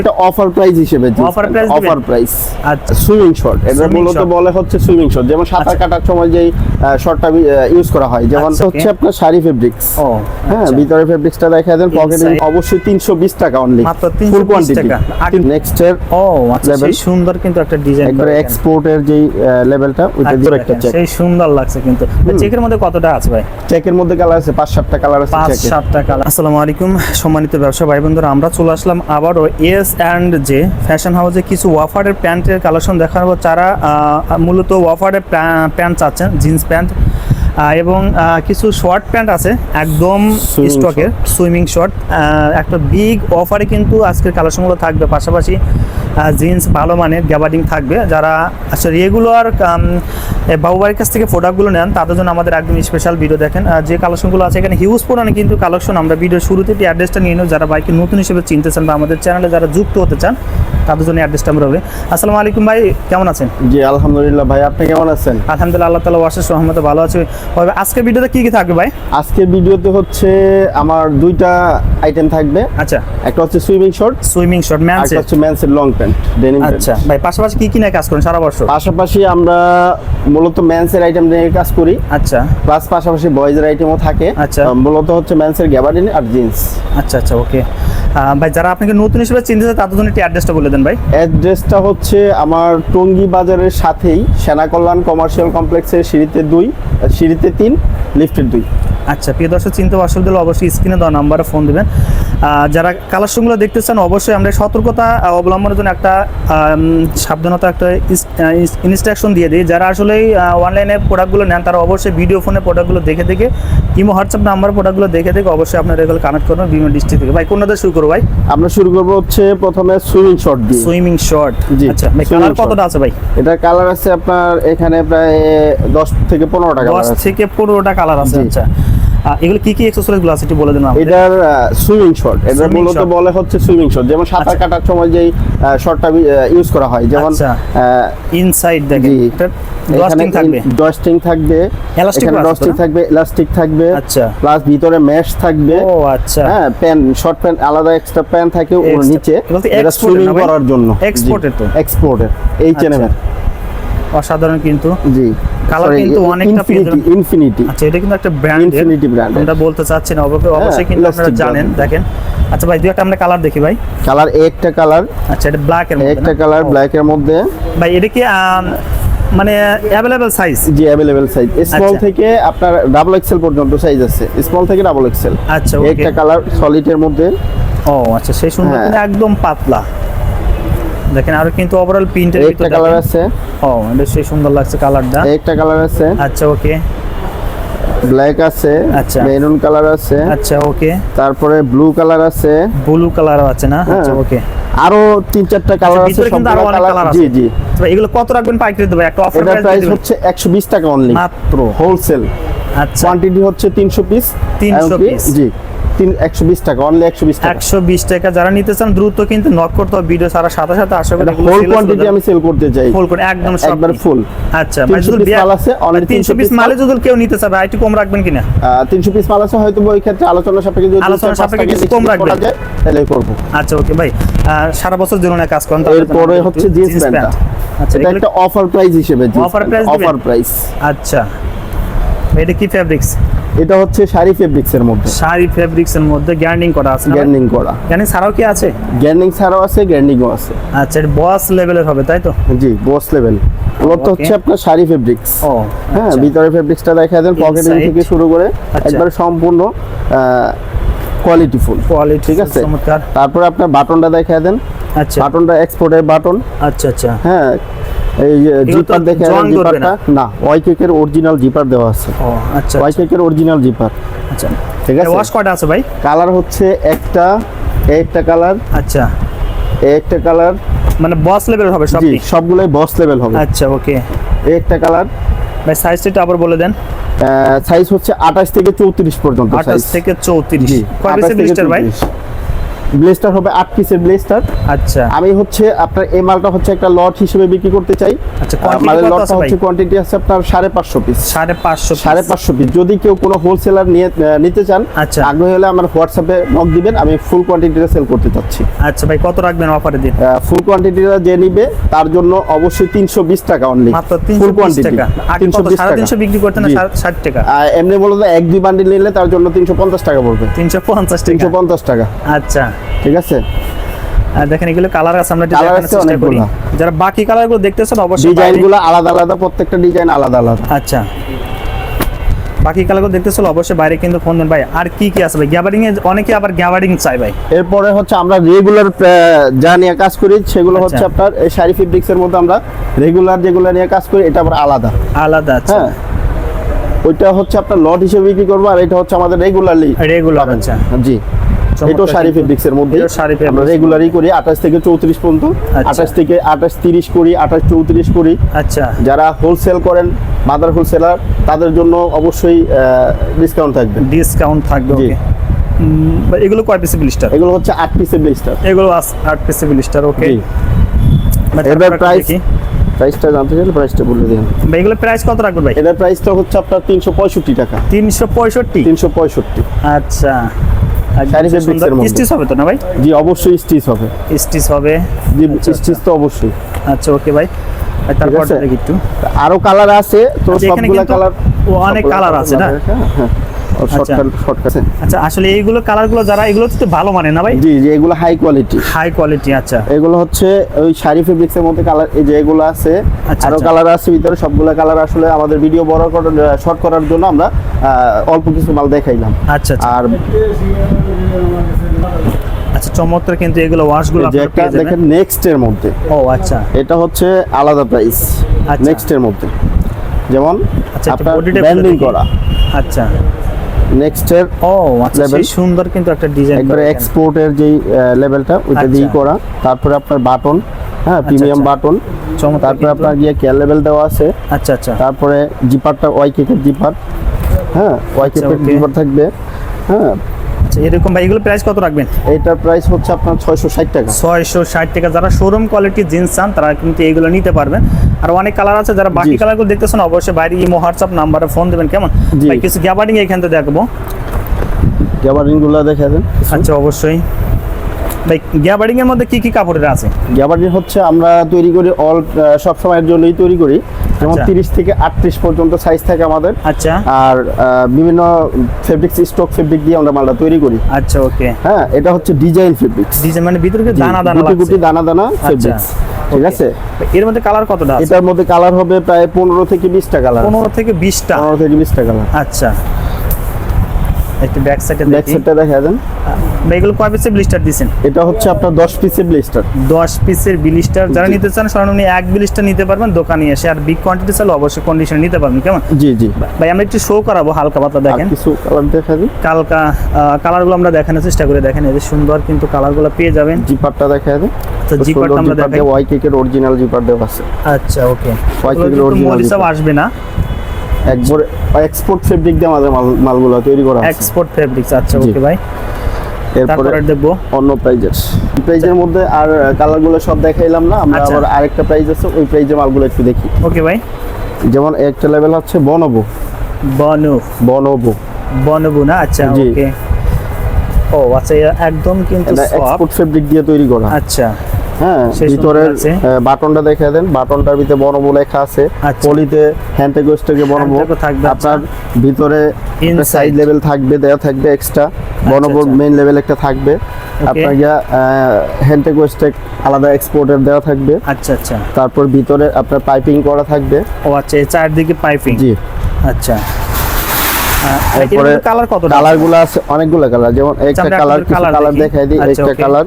এটা offer price হিসেবে price দিবেন? অফার প্রাইস আচ্ছা। সুইমিং শট এটা মূলত। বলে হচ্ছে সুইমিং শট যেমন সাঁতার আচ্ছা। কাটার সময় যেই শটটা ইউজ করা হয় যেমন আচ্ছা, হচ্ছে আপনার শাড়ি ফেব্রিক্স ও হ্যাঁ আচ্ছা। ভিতরে ফেব্রিক্সটা দেখা দেন পকেটে অবশ্যই 320 টাকা অনলি মাত্র 320 ফুল কোয়ান্টিটি। নেক্সট এর ও আচ্ছা। সেই সুন্দর কিন্তু একটা ডিজাইন একবারে এক্সপোর্টের যেই লেভেলটা ওইটা দিয়ে একটা চেক সেই সুন্দর লাগছে কিন্তু। চেকের মধ্যে কতটা আছে ভাই? চেকের মধ্যে কালার আছে পাঁচ সাতটা কালার আছে পাঁচ চেকের সাতটা কালার আসসালামু আলাইকুম সম্মানিত ব্যবসা ভাই বন্ধুরা আমরা চলে আসলাম আবারও এস অ্যান্ড যে ফ্যাশন হাউসে কিছু ওয়াফারের প্যান্টের কালেকশন দেখাবো। যারা মূলত ওয়াফারের প্যান্ট চাচ্ছেন জিন্স প্যান্ট এবং কিছু শর্ট প্যান্ট আছে একদম স্টকের সুইমিং শর্ট একটা বিগ অফারে কিন্তু আজকের কালেকশনগুলো থাকবে। পাশাপাশি জিন্স ভালো মানের গ্যাবার্ডিং থাকবে। যারা আসলে রেগুলার বাবুবাড়ির কাছ থেকে প্রোডাক্টগুলো নেন তাদের জন্য আমাদের একদম স্পেশাল ভিডিও দেখেন। যে কালেকশনগুলো আছে এখানে হিউজ পরিমাণে কিন্তু কালেকশন আমরা ভিডিও শুরুতে অ্যাড্রেসটা নিয়ে নেব। যারা বাইকে নতুন হিসেবে চিনতেছেন বা আমাদের চ্যানেলে যারা যুক্ত হতে চান তাদের জন্য অ্যাড্রেসটা আমরা হবে আসসালামু আলাইকুম ভাই কেমন আছেন? জি আলহামদুলিল্লাহ ভাই আপনি কেমন আছেন? আলহামদুলিল্লাহ আল্লাহ তালা ওয়াসের সহমতে ভালো আছে। তবে আজকের ভিডিওতে কি কি থাকবে ভাই? আজকের ভিডিওতে হচ্ছে আমার দুইটা আইটেম থাকবে। আচ্ছা। একটা হচ্ছে সুইমিং শর্ট সুইমিং শর্ট আর ম্যানসের একটা হচ্ছে মেন্সের লং প্যান্ট ডেনিম আচ্ছা ভাই পাশাপাশি কি কি নিয়ে কাজ করেন সারা বছর? পাশাপাশি আমরা মূলত মেন্সের আইটেম নিয়ে কাজ করি। আচ্ছা। প্লাস পাশাপাশি বয়েজের আইটেমও থাকে। আচ্ছা। মূলত হচ্ছে মেন্সের গ্যাবার্ডিন আর জিন্স আচ্ছা আচ্ছা ওকে ভাই, যারা আপনাকে নতুন হিসেবে চিনতে চায় তাদের জন্য একটি অ্যাড্রেসটা বলে দেন ভাই। অ্যাড্রেসটা হচ্ছে আমার টঙ্গী বাজারের সাথেই সেনা কল্যাণ কমার্শিয়াল কমপ্লেক্সের সিঁড়িতে দুই, সিঁড়িতে তিন, লিফটের দুই। আচ্ছা প্রিয় দর্শক চিনতে অসুবিধা হলে অবশ্যই স্ক্রিনে দেওয়া নাম্বারে ফোন দেবেন। যারা কালেকশনগুলো দেখতে চান অবশ্যই আমরা সতর্কতা অবলম্বনের জন্য একটা সাবধানতা একটা ইনস্ট্রাকশন দিয়ে দিই। যারা আসলে অনলাইনে প্রোডাক্টগুলো নেন তারা অবশ্যই ভিডিও ফোনে প্রোডাক্টগুলো দেখে দেখে ইমো হোয়াটসঅ্যাপ নাম্বার প্রোডাক্টগুলো দেখে দেখে অবশ্যই আপনারা এগুলো কানেক্ট করবেন বিভিন্ন ডিস্ট্রিক্ট থেকে। ভাই কোনটা শুরু করব ভাই? আমরা শুরু করব হচ্ছে প্রথমে সুইমিং শর্ট দিয়ে। সুইমিং শর্ট আচ্ছা ভাই কালার কতটা আছে ভাই? এটার কালার আছে আপনার এখানে প্রায় দশ থেকে পনেরোটা কালার দশ থেকে পনেরোটা কালার আছে আচ্ছা। এগুলো কি কি এক্সেসরিজগুলো আছে একটু বলে দিন এটার সুইমিং শট এটা মূলত বলে হচ্ছে সুইমিং শট যেমন সাঁতার আচ্ছা। কাটার সময় যেই শটটা ইউজ করা হয়। যেমন আচ্ছা। ইনসাইড দেখেন। এটা এখানে ডস্টিং থাকবে ডস্টিং থাকবে। Elastic এখানে আছে তো ডস্টিং থাকবে ইলাস্টিক থাকবে। আচ্ছা। প্লাস ভিতরে মেশ থাকবে। ও আচ্ছা। হ্যাঁ প্যান শর্ট প্যান্ট আলাদা এক্সট্রা প্যান থাকে ওর নিচে। এটা সুইমিং করার জন্য। Exported তো? আচ্ছা। অসাধারণ কিন্তু। জি। Colour কিন্তু অনেকটা ইনফিনিটি ইনফিনিটি আচ্ছা এটা কিন্তু একটা ব্র্যান্ড brand এর। আমরা বলতে চাচ্ছি না অবশ্যই অবশ্যই কিন্তু আপনারা জানেন দেখেন। আচ্ছা ভাই দুই একটা আমরা কালার দেখি ভাই। কালার একটা কালার আচ্ছা এটা ব্ল্যাক এর মধ্যে একটা কালার ব্ল্যাক এর মধ্যে। ভাই এটা কি মানে অ্যাভেলেবল সাইজ জি অ্যাভেলেবেল সাইজ স্মল। থেকে আপনার ডাবল এক্সেল পর্যন্ত সাইজ আছে। স্মল থেকে ডাবল এক্সেল আচ্ছা একটা কালার সলিড এর মধ্যে। ও আচ্ছা সেই সুন্দর হ্যাঁ। একদম পাতলা। দেখেন আর কিন্তু ওভারঅল প্রিন্টের একটা কালার আছে। ও এটা সেই সুন্দর লাগছে কালারটা একটা কালার আছে। আচ্ছা ওকে ব্ল্যাক আছে আচ্ছা। মেরুন কালার আছে। আচ্ছা ওকে তারপরে ব্লু কালার আছে। ব্লু কালারও আছে না? হ্যাঁ। আচ্ছা ওকে আরও তিন চারটা কালার আছে কিন্তু আরও অনেক কালার কালার জি জি। এগুলো কত রাখবেন পাইকারি দেবে? একটা অফার প্রাইস প্রাইস হচ্ছে একশো বিশ টাকা অনলি মাত্র। হোলসেল আচ্ছা। কোয়ান্টিটি হচ্ছে তিনশো পিস 300 পিস জি। তিন একশো বিশ টাকা অনলি একশো বিশ টাকা। একশো বিশ টাকা। যারা নিতে চান দ্রুত কিন্তু নক করতে হবে ভিডিও সারা সাথে সাথে। আশা করি হোল কোয়ান্টিটি আমি সেল করতে চাই। ফুল করে একদম একবার ফুল আচ্ছা 300 piece মাল আছে, only তিনশো পিস মালে যদি কেউ নিতে চাবে আর কম রাখবেন কিনা? তিনশো পিস মাল আছে হয়তো ওই ক্ষেত্রে আলোচনা সাপেক্ষে যদি আলোচনা সাপেক্ষে কিছু কম রাখবেন। তাহলে করব। আচ্ছা ওকে ভাই সারা বছর জন্য কাজ করেন এরপরে হচ্ছে জিন্স প্যান্টটা আচ্ছা এটা একটা অফার প্রাইস হিসেবে price দিবেন? অফার প্রাইস আচ্ছা। এটা কি ফেব্রিক্স এটা হচ্ছে শাড়ি ফেব্রিক্স এর মধ্যে। শাড়ি ফেব্রিক্স এর মধ্যে গ্যান্ডিং করা আছে গ্যান্ডিং করা। গ্যান্ডিং ছাড়াও কি আছে? গ্যান্ডিং ছাড়াও আছে গ্যান্ডিংও আছে। আচ্ছা এটা বস লেভেলের হবে তাই তো? জি বস লেভেল। মূলত. হচ্ছে আপনার শাড়ি ফেব্রিক্স। ও হ্যাঁ আচ্ছা। ভিতরে ফেব্রিক্সটা দেখা দেন পকেটিং থেকে শুরু করে আচ্ছা। একবারে সম্পূর্ণ কোয়ালিটি ফুল কোয়ালিটি ঠিক আছে? তারপর আপনার বাটনটা দেখা দেন। আচ্ছা। বাটনটা এক্সপোর্টের বাটন। আচ্ছা আচ্ছা। হ্যাঁ এই জিপার দেখে জিপারটা না? ওয়াই কেকের অরিজিনাল জিপার দেওয়া আছে। ও আচ্ছা ওয়াই কেকের অরিজিনাল জিপার আচ্ছা। ঠিক আছে? ওয়াশ আছে ভাই? কালার হচ্ছে একটা একটা কালার আচ্ছা। একটা কালার মানে বস লেভেলের হবে জি সবই সবগুলোই বস লেভেল হবে। আচ্ছা ওকে একটা কালার ভাই সাইজটা একটু আবার বলে দেন। সাইজ হচ্ছে আঠাশ থেকে চৌত্রিশ পর্যন্ত আঠাশ size। থেকে চৌত্রিশ। জি কয় 28 পিসের থেকে ভাই? 34 ব্লেস্টার হবে আট পিসের ব্লেস্টার। আচ্ছা। আমি হচ্ছে আপনার এই মালটা হচ্ছে একটা লট হিসেবে বিক্রি করতে চাই। আচ্ছা, মালের লটটা হচ্ছে কোয়ান্টিটি আছে আপনার সাড়ে পাঁচশো পিস সাড়ে পাঁচশো সাড়ে পাঁচশো পিস যদি কেউ কোনো হোলসেলার নিয়ে নিতে চান আচ্ছা। আগ্রহী হলে আমার হোয়াটসঅ্যাপে নক দিবেন আমি ফুল কোয়ান্টিটিটা সেল করতে চাচ্ছি। আচ্ছা ভাই কত রাখবেন অফারে দিন ফুল কোয়ান্টিটিটা যে নিবে তার জন্য অবশ্যই তিনশো বিশ টাকা অনলি মাত্র ফুল কোয়ান্টিটি তিনশো বিশ টাকা। তিনশো বিক্রি করতে না ষাট টাকা? এমনি বলো তো এক দুই বান্ডিল নিলে তার জন্য তিনশো পঞ্চাশ টাকা পড়বে। তিনশো পঞ্চাশ টাকা। তিনশো পঞ্চাশ টাকা। আচ্ছা। ঠিক আছে? আর দেখেন এগুলো কালার আছে আমরা দেখানোর আছে চেষ্টা করি। যারা বাকি কালারগুলো দেখতেছেন অবশ্যই ডিজাইনগুলো আলাদা আলাদা প্রত্যেকটা ডিজাইন আলাদা আলাদা। আচ্ছা। বাকি কালারগুলো দেখতেছিল অবশ্যই বাইরে কিন্তু ফোন দেন ভাই। আর কি কি আছে ভাই? গ্যাবারিং এ অনেকে আবার গ্যাবারিং চাই ভাই। এরপরে হচ্ছে আমরা রেগুলার যা নিয়ে কাজ করি সেগুলো আচ্ছা। হচ্ছে আপনার এই শাড়ি ফেব্রিক্স এর মধ্যে আমরা রেগুলার যেগুলো নিয়ে কাজ করি এটা আবার আলাদা। আলাদা আচ্ছা। হ্যাঁ। ওইটা হচ্ছে আপনার লট হিসেবে বিক্রি করব আর এটা হচ্ছে আমাদের রেগুলারলি রেগুলার আচ্ছা। জি। শাড়ি। ফেব্রিক্স এর মধ্যে আমরা রেগুলারই করি আঠাশ থেকে চৌত্রিশ পর্যন্ত। আচ্ছা। আঠাশ থেকে আঠাশ তিরিশ করি আঠাশ চৌত্রিশ করি। আচ্ছা। যারা হোলসেল করেন মাদার হোলসেলার তাদের জন্য অবশ্যই ডিসকাউন্ট থাকবে। ডিসকাউন্ট থাকবে। ওকে এগুলো কয় পিসে ব্লিস্টার এগুলো হচ্ছে ব্লেস্টার এগুলো পিসে ব্লিস্টার ওকে এবার প্রাইস প্রাইসটা জানতে চাইলে প্রাইসটা বলে দিন। এগুলো প্রাইস কত রাখবেন ভাই? এটার প্রাইসটা হচ্ছে আপনার তিনশো পঁয়ষট্টি টাকা। তিনশো পঁয়ষট্টি? তিনশো পঁয়ষট্টি। আচ্ছা। স্টিচ হবে তো না ভাই? জি অবশ্যই স্টিচ হবে। স্টিচ হবে। জি স্টিচ তো অবশ্যই। আচ্ছা ওকে ভাই। তারপর একটু। আরও কালার আছে তো আচ্ছা, সবগুলা কালার অনেক কালার আছে না? Shortcut shortcut. আচ্ছা আসলে এইগুলো কালারগুলো যারা এগুলো তো ভালো মানে না ভাই? জি জি এগুলো হাই কোয়ালিটি হাই কোয়ালিটি আচ্ছা। এগুলো হচ্ছে ওই শাড়ি ফেব্রিক্স এর মধ্যে কালার এই যে এগুলো আছে আচ্ছা, আরও আচ্ছা। কালার আছে ভিতরে সবগুলা কালার আসলে আমাদের ভিডিও বড় করার শর্ট করার জন্য আমরা অল্প কিছু মাল দেখাইলাম। আচ্ছা আচ্ছা। আর আচ্ছা চমৎকার কিন্তু এগুলো ওয়াশগুলো এই যে আপনারা একটা পেয়ে যাবেন। দেখেন নেক্সট এর মধ্যে। ও আচ্ছা। এটা হচ্ছে আলাদা প্রাইস আচ্ছা। নেক্সট এর মধ্যে। যেমন আচ্ছা আপনার করা। আচ্ছা। নেক্সট এর ও আচ্ছা সুন্দর কিন্তু একটা ডিজাইন একবারে এক্সপোর্টের যেই লেভেলটা ওইটা দিয়ে করা। তারপরে আপনার বাটন হ্যাঁ প্রিমিয়াম আচ্ছা। বাটন তারপরে আপনার গিয়ে কেয়ার লেভেল দেওয়া আছে। আচ্ছা আচ্ছা। তারপরে জিপারটা ওয়াই কেকের জিপার হ্যাঁ ওয়াই কেকের আচ্ছা, জিপার থাকবে। হ্যাঁ আচ্ছা এরকম ভাই এগুলো প্রাইস কত রাখবেন? এটার প্রাইস হচ্ছে আপনার ছয়শো ষাট টাকা। ছয়শো ষাট টাকা। যারা শোরুম কোয়ালিটির জিন্স চান তারা কিন্তু এইগুলো নিতে পারবেন। আর অনেক কালার আছে যারা বাকি কালারগুলো দেখতেছেন অবশ্যই বাইরে ইমো হোয়াটসঅ্যাপ নাম্বারে ফোন দেবেন কেমন। ভাই কিছু গ্যাবারিং এখান থেকে দেখব। গ্যাবারিংগুলো দেখে আচ্ছা অবশ্যই। ভাই গ্যাবার্ডিং এর মধ্যে কি কি কাপড়ের আছে? গ্যাবারিন হচ্ছে আমরা তৈরি করি অল সব সময়ের জন্যই তৈরি করি। যেমন আচ্ছা। তিরিশ থেকে আটত্রিশ পর্যন্ত সাইজ থাকে আমাদের। আচ্ছা। আর বিভিন্ন ফেব্রিক্স স্টক ফেব্রিক দিয়ে আমরা মালটা তৈরি করি। আচ্ছা ওকে। হ্যাঁ এটা হচ্ছে ডিজাইন ফেব্রিক্স ডিজাইন মানে ভিতরে দানা দানা গুটি গুটি দানা দানা ফেব্রিক্স ঠিক আছে? এর মধ্যে কালার কতটা আছে? এটার মধ্যে কালার হবে প্রায় পনেরো থেকে বিশটা কালার পনেরো থেকে বিশটা? পনেরো থেকে বিশটা কালার আচ্ছা। একটু ব্যাক সাইডে ব্যাক সাইডটা দেখা দেন। এগুলো কয় পিসের ব্লিস্টার দিছেন? এটা হচ্ছে আপনার দশ পিসের ব্লেস্টার দশ পিসের বিলিস্টার যারা নিতে চান সরাসরি এক বিলিস্টার নিতে পারবেন দোকানে এসে। আর বিগ কোয়ান্টিটি চাইলে অবশ্যই কন্ডিশন নিতে পারবেন কেমন? জি জি। ভাই আমরা একটু শো করাবো হালকা পাতলা দেখেন। কিছু কালার দেখা দিন কালকা কালারগুলো আমরা দেখানোর চেষ্টা করে দেখেন এই সুন্দর কিন্তু কালারগুলো পেয়ে যাবেন। জিপারটা দেখা তো জিপারটা আমরা দেখাই। ওয়াই কেকের অরিজিনাল জিপার দেওয়া আছে। আচ্ছা ওকে original মরিসাব আসবে না। একবার এক্সপোর্ট ফেব্রিক দিয়ে আমাদের মালগুলো তৈরি করা আছে। এক্সপোর্ট ফেব্রিক্স আচ্ছা। ওকে ভাই। এরপরে দেখব। অন্য প্রাইজের প্রাইজের মধ্যে আর কালারগুলো সব দেখাইলাম না আমরা আচ্ছা। আবার আরেকটা প্রাইজ আছে ওই প্রাইজের মালগুলো একটু দেখি। ওকে ভাই যেমন একটা লেভেল হচ্ছে বনবো বনু বনবো বনবু না? আচ্ছা। ওকে ও আচ্ছা একদম কিন্তু এক্সপোর্ট ফেব্রিক দিয়ে তৈরি করা। আচ্ছা। হ্যাঁ ভিতরের বাটনটা দেখে দেন। বাটনটার ভিতরে বনবো লেখা আছে। আচ্ছা। পলিতে বনবো আপনার আচ্ছা। ভিতরে। সাইড লেভেল থাকবে দেওয়া থাকবে এক্সট্রা বনবোর আচ্ছা। মেইন লেভেল একটা থাকবে। আপনার গিয়া হ্যান্ডটেক ওয়েস্টেক আলাদা এক্সপোর্টের দেওয়া থাকবে। আচ্ছা আচ্ছা। তারপর ভিতরে আপনার পাইপিং করা থাকবে। ও আচ্ছা চারদিকে পাইপিং জি। আচ্ছা। এরপরে কালার কত কালারগুলো আছে অনেকগুলো কালার যেমন একটা কালার কিছু কালার দেখাই দিই। আচ্ছা, একটা কালার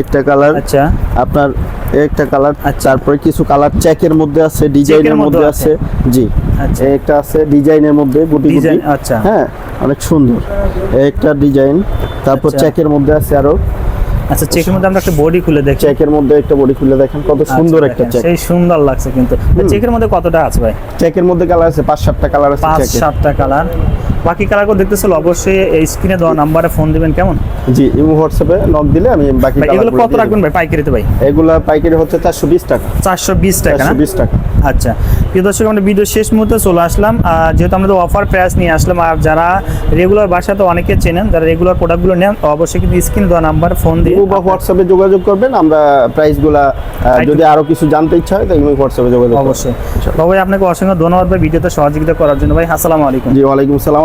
একটা কালার আচ্ছা। আপনার একটা কালার আচ্ছা। তারপরে কিছু কালার চেকের মধ্যে আছে ডিজাইনের মধ্যে আছে। জি। আচ্ছা। একটা আছে ডিজাইনের মধ্যে গুটি গুটি। আচ্ছা। হ্যাঁ অনেক সুন্দর। একটা ডিজাইন তারপর আচ্ছা। চেকের মধ্যে আছে আরও। আচ্ছা চেকের মধ্যে আমরা একটা বডি খুলে দেখি। চেকের মধ্যে একটা বডি খুলে দেখেন কত সুন্দর আচ্ছা, একটা দেখেন, চেক সেই সুন্দর লাগছে কিন্তু। চেকের মধ্যে কতটা আছে ভাই? চেকের মধ্যে কালার আছে পাঁচ সাতটা কালার আছে পাঁচ সাতটা কালার বাকি কালারগুলো দেখতেছিল অবশ্যই এই স্ক্রিনে দেওয়া নাম্বারে ফোন দিবেন কেমন? জি ইমো হোয়াটসঅ্যাপে নক দিলে আমি বাকি এগুলো কত রাখবেন ভাই পাইকারিতে ভাই। এগুলা পাইকারি হচ্ছে চারশো বিশ টাকা। চারশো বিশ টাকা না? চারশো বিশ টাকা। আচ্ছা। প্রিয় দর্শক আমরা ভিডিও শেষ মুহূর্তে চলে আসলাম। যেহেতু আমরা অফার প্রাইস নিয়ে আসলাম আর যারা রেগুলার বাসাতে অনেকে চেনেন যারা রেগুলার প্রোডাক্টগুলো নেন অবশ্যই কিন্তু স্ক্রিনে দেওয়া নাম্বার ফোন দিয়ে বা হোয়াটসঅ্যাপে যোগাযোগ করবেন আমরা প্রাইসগুলা যদি আরও কিছু জানতে ইচ্ছা হয় তো ইমো হোয়াটসঅ্যাপে যোগাযোগ অবশ্যই। ভাই আপনাকে অসংখ্য ধন্যবাদ ভাই ভিডিওতে সহযোগিতা করার জন্য। ভাই আসসালামু আলাইকুম। জি ওয়ালাইকুম সালাম